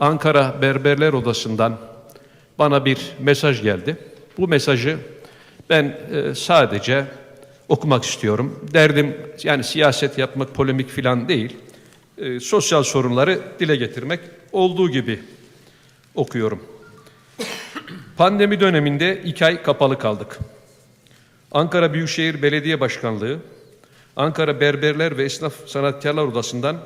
Ankara Berberler Odası'ndan bana bir mesaj geldi. Bu mesajı ben e, sadece okumak istiyorum. Derdim yani siyaset yapmak, polemik filan değil. E, sosyal sorunları dile getirmek olduğu gibi okuyorum. Pandemi döneminde iki ay kapalı kaldık. Ankara Büyükşehir Belediye Başkanlığı, Ankara Berberler ve Esnaf Sanatkarlar Odası'ndan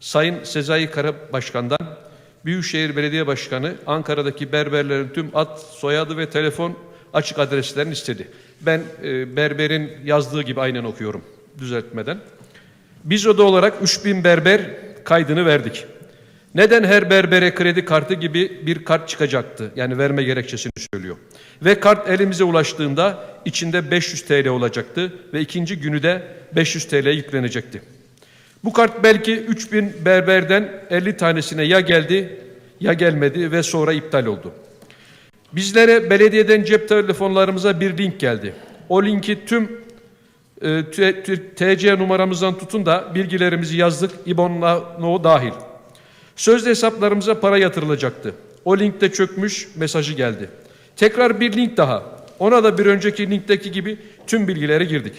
Sayın Sezai Karabaşkan'dan Büyükşehir Belediye Başkanı Ankara'daki berberlerin tüm ad, soyadı ve telefon açık adreslerini istedi. Ben e, berberin yazdığı gibi aynen okuyorum düzeltmeden. Biz oda olarak 3000 berber kaydını verdik. Neden her berbere kredi kartı gibi bir kart çıkacaktı? Yani verme gerekçesini söylüyor. Ve kart elimize ulaştığında içinde 500 TL olacaktı ve ikinci günü de 500 TL yüklenecekti. Bu kart belki 3000 berberden 50 tanesine ya geldi ya gelmedi ve sonra iptal oldu. Bizlere belediyeden cep telefonlarımıza bir link geldi. O linki tüm e, TC numaramızdan tutun da bilgilerimizi yazdık, İBAN'la no dahil. Sözde hesaplarımıza para yatırılacaktı. O linkte çökmüş mesajı geldi. Tekrar bir link daha. Ona da bir önceki linkteki gibi tüm bilgileri girdik.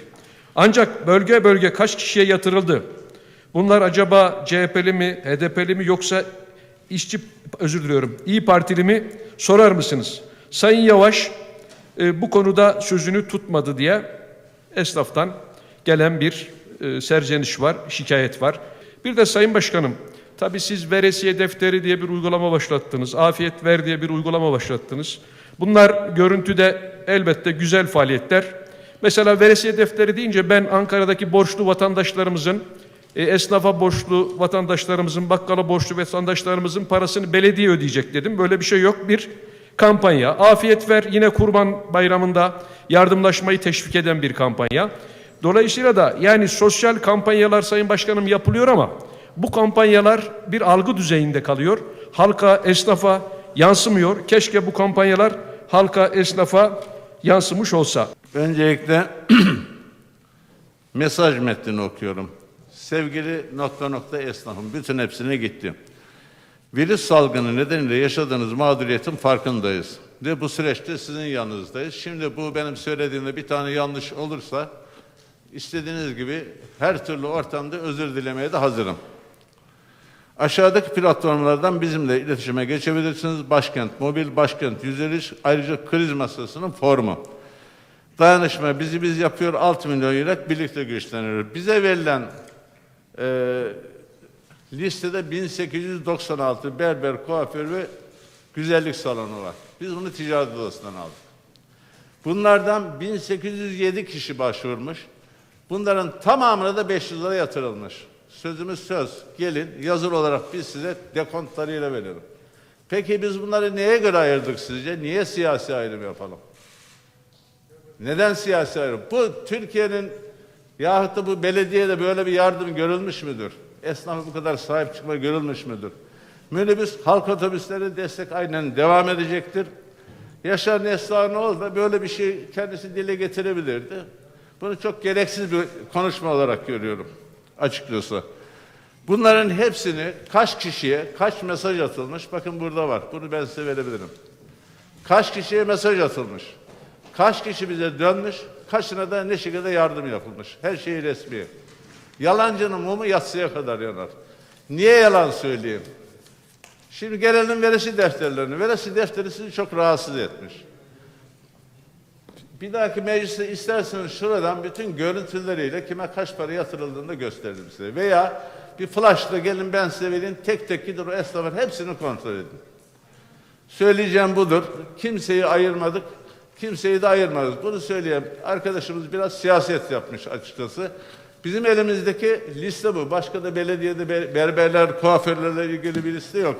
Ancak bölge bölge kaç kişiye yatırıldı? Bunlar acaba CHP'li mi, HDP'li mi yoksa işçi özür diliyorum İyi Partili mi sorar mısınız? Sayın Yavaş e, bu konuda sözünü tutmadı diye esnaftan gelen bir e, serzeniş var, şikayet var. Bir de Sayın Başkanım, tabii siz veresiye defteri diye bir uygulama başlattınız, afiyet ver diye bir uygulama başlattınız. Bunlar görüntüde elbette güzel faaliyetler. Mesela veresiye defteri deyince ben Ankara'daki borçlu vatandaşlarımızın, e, esnafa borçlu vatandaşlarımızın, bakkala borçlu vatandaşlarımızın parasını belediye ödeyecek dedim. Böyle bir şey yok. Bir kampanya. Afiyet ver yine kurban bayramında yardımlaşmayı teşvik eden bir kampanya. Dolayısıyla da yani sosyal kampanyalar Sayın Başkanım yapılıyor ama bu kampanyalar bir algı düzeyinde kalıyor. Halka, esnafa yansımıyor. Keşke bu kampanyalar halka, esnafa yansımış olsa. Öncelikle mesaj metnini okuyorum. Sevgili nokta nokta esnafım, bütün hepsine gittim. Virüs salgını nedeniyle yaşadığınız mağduriyetin farkındayız. Ve bu süreçte sizin yanınızdayız. Şimdi bu benim söylediğimde bir tane yanlış olursa istediğiniz gibi her türlü ortamda özür dilemeye de hazırım. Aşağıdaki platformlardan bizimle iletişime geçebilirsiniz. Başkent Mobil, Başkent 153, ayrıca kriz masasının formu. Dayanışma bizi biz yapıyor 6 milyon yürek birlikte güçleniyor. Bize verilen e, listede 1896 berber, kuaför ve güzellik salonu var. Biz bunu ticaret odasından aldık. Bunlardan 1807 kişi başvurmuş. Bunların tamamına da 500 lira yatırılmış. Sözümüz söz. Gelin yazılı olarak biz size dekontlarıyla verelim. Peki biz bunları neye göre ayırdık sizce? Niye siyasi ayrım yapalım? Neden siyasi ayrım? Bu Türkiye'nin yahut da bu belediyede böyle bir yardım görülmüş müdür? Esnafa bu kadar sahip çıkma görülmüş müdür? Minibüs, halk otobüsleri destek aynen devam edecektir. Yaşar Nesli'nin da böyle bir şey kendisi dile getirebilirdi. Bunu çok gereksiz bir konuşma olarak görüyorum açıkçası. Bunların hepsini kaç kişiye, kaç mesaj atılmış? Bakın burada var. Bunu ben size verebilirim. Kaç kişiye mesaj atılmış? Kaç kişi bize dönmüş? Kaçına da ne şekilde yardım yapılmış? Her şey resmi. Yalancının mumu yatsıya kadar yanar. Niye yalan söyleyeyim? Şimdi gelelim veresi defterlerine. Veresi defteri sizi çok rahatsız etmiş. Bir dahaki mecliste isterseniz şuradan bütün görüntüleriyle kime kaç para yatırıldığını da gösteririm size. Veya bir flashla gelin ben size vereyim tek tek gidin o esnafın hepsini kontrol edin. Söyleyeceğim budur. Kimseyi ayırmadık. Kimseyi de ayırmadık. Bunu söyleyen arkadaşımız biraz siyaset yapmış açıkçası. Bizim elimizdeki liste bu. Başka da belediyede be- berberler, kuaförlerle ilgili bir liste yok.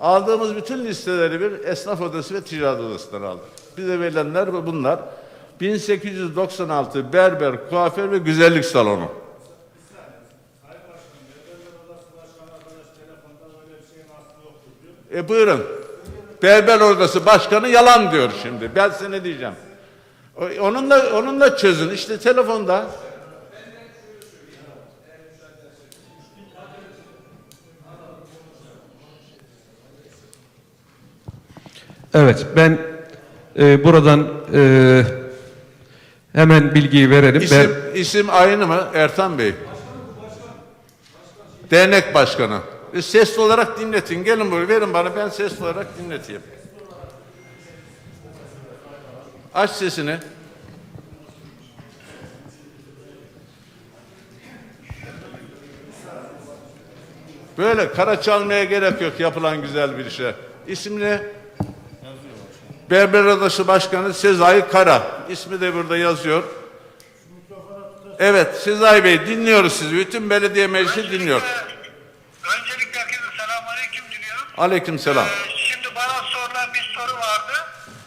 Aldığımız bütün listeleri bir esnaf odası ve ticaret odasından aldık. Bize verilenler bu- bunlar. 1896 berber, kuaför ve güzellik salonu. E buyurun. Berber odası başkanı yalan diyor şimdi. Ben size ne diyeceğim? Onunla onunla çözün. İşte telefonda. Evet, ben e, buradan e, hemen bilgiyi verelim. İsim, isim aynı mı Ertan Bey? Dernek başkanı. E, sesli olarak dinletin. Gelin buraya verin bana ben sesli olarak dinleteyim. Aç sesini. Böyle kara çalmaya gerek yok yapılan güzel bir şey. İsim ne? Berber Odası Başkanı Sezai Kara. İsmi de burada yazıyor. Evet Sezai Bey dinliyoruz sizi. Bütün belediye meclisi dinliyor. Öncelikle herkese selamünaleyküm diliyorum. Aleyküm selam. Ee, şimdi bana sorulan bir soru vardı.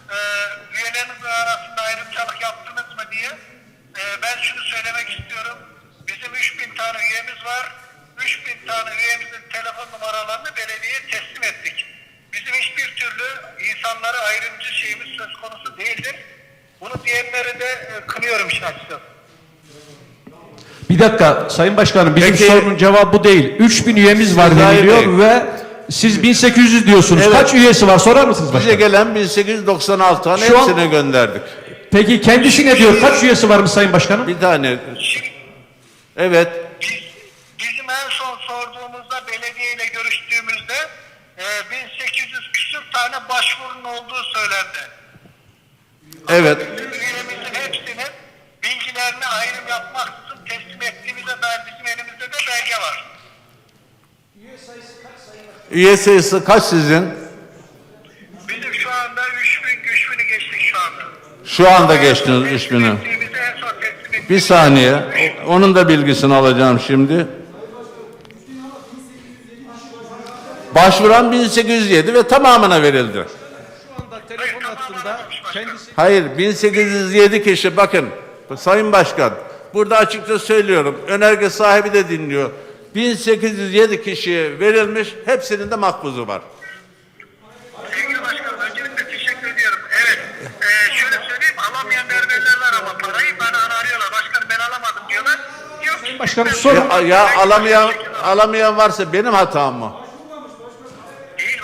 Ee, üyeleriniz arasında ayrımcılık yaptınız mı diye. Ee, ben şunu söylemek istiyorum. Bizim 3000 tane üyemiz var. 3000 tane üyemizin telefon numaralarını belediyeye teslim ettik. Bizim hiçbir türlü insanlara ayrımcı şeyimiz söz konusu değildir. Bunu diyenleri de e, kınıyorum. Bir dakika Sayın Başkanım bizim Peki- sorunun cevabı bu değil. 3000 üyemiz var Sezai deniliyor Bey. ve siz 1800 diyorsunuz. Evet. Kaç üyesi var sorar mısınız Bize başkanım? gelen 1896 tane Şu an- hepsine gönderdik. Peki kendisi ne diyor? Kaç üyesi varmış Sayın Başkanım? Bir tane. Evet. Biz, bizim en son sorduğumuzda belediye ile görüştüğümüzde e, 1800 küsür tane başvurun olduğu söylendi. Evet. Bizim üyemizin hepsinin bilgilerini ayrım yapmaksızın teslim ettiğimize dair bizim elimizde de belge var. Üye sayısı kaç sizin? Bizim şu anda 3000 3000'ü geçtik şu anda. Şu anda geçtiniz 3000'ü. Ettiğimizi en son teslim ettiğimiz- Bir saniye. Onun da bilgisini alacağım şimdi. Başvuran 1807 ve tamamına verildi. Şu anda telefon hattında kendisi Hayır 1807 kişi bakın Sayın Başkan burada açıkça söylüyorum önerge sahibi de dinliyor. 1807 kişiye verilmiş hepsinin de makbuzu var. Sevgili başkanım öncelikle teşekkür ediyorum. Evet. Ee, şöyle söyleyeyim alamayan berberler var ama parayı bana arıyorlar. Başkanım ben alamadım diyorlar. Yok. Başkanım sorun. Ya, ya alamayan alamayan varsa benim hatam mı?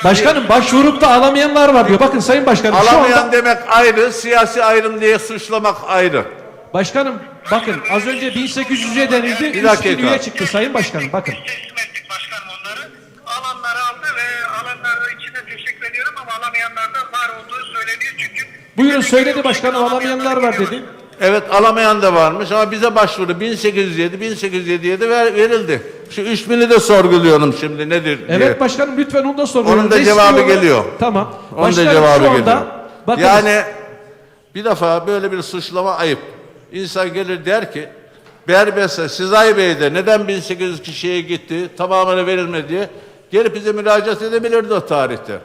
Başkanım başvurup da alamayanlar var diyor. Bakın Sayın Başkanım şu Alamayan anda demek ayrı, siyasi ayrım diye suçlamak ayrı. Başkanım bakın az önce 1800'e denildi. Bir 3000 dakika. üye çıktı Sayın Başkanım bakın. Ettik başkanım onları. Alanları aldı ve alanlar için de teşekkür ediyorum ama alamayanlar da var olduğu söyleniyor çünkü. Buyurun söyledi başkanım alamayanlar var dedi. Evet alamayan da varmış ama bize başvuru 1807, 1807'ye de ver- verildi. Şu 3000'i de sorguluyorum şimdi nedir diye. Evet başkanım lütfen onu da sorun. Onun da cevabı geliyor. Tamam. Onun da Başkanım, cevabı şu anda, geliyor. Bakın, Yani bir defa böyle bir suçlama ayıp. İnsan gelir der ki Berbese, Sizay Bey'de neden 1800 kişiye gitti, tamamına verilmedi diye gelip bize müracaat edebilirdi o tarihte.